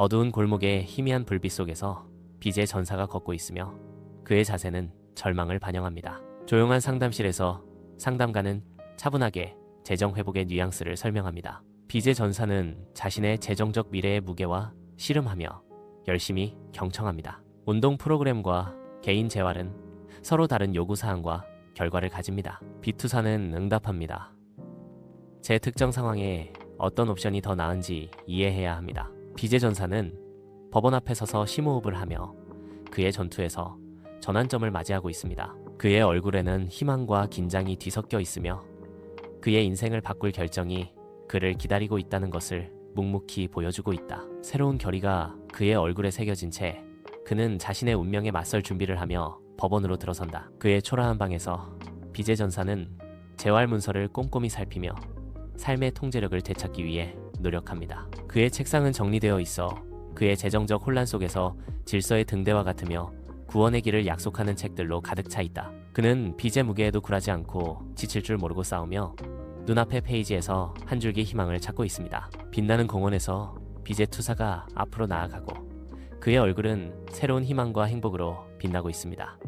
어두운 골목의 희미한 불빛 속에서 빚의 전사가 걷고 있으며 그의 자세는 절망을 반영합니다. 조용한 상담실에서 상담가는 차분하게 재정 회복의 뉘앙스를 설명합니다. 빚의 전사는 자신의 재정적 미래의 무게와 씨름하며 열심히 경청합니다. 운동 프로그램과 개인 재활은 서로 다른 요구 사항과 결과를 가집니다. 빚투사는 응답합니다. 제 특정 상황에 어떤 옵션이 더 나은지 이해해야 합니다. 빚의 전사는 법원 앞에 서서 심호흡을 하며 그의 전투에서 전환점을 맞이하고 있습니다. 그의 얼굴에는 희망과 긴장이 뒤섞여 있으며 그의 인생을 바꿀 결정이 그를 기다리고 있다는 것을 묵묵히 보여주고 있다. 새로운 결의가 그의 얼굴에 새겨진 채 그는 자신의 운명에 맞설 준비를 하며 법원으로 들어선다. 그의 초라한 방에서 빚의 전사는 재활 문서를 꼼꼼히 살피며 삶의 통제력을 되찾기 위해 노력합니다. 그의 책상은 정리되어 있어 그의 재정적 혼란 속에서 질서의 등대와 같으며 구원의 길을 약속하는 책들로 가득 차 있다. 그는 빚의 무게에도 굴하지 않고 지칠 줄 모르고 싸우며 눈앞의 페이지에서 한 줄기 희망을 찾고 있습니다. 빛나는 공원에서 빚의 투사가 앞으로 나아가고 그의 얼굴은 새로운 희망과 행복으로 빛나고 있습니다.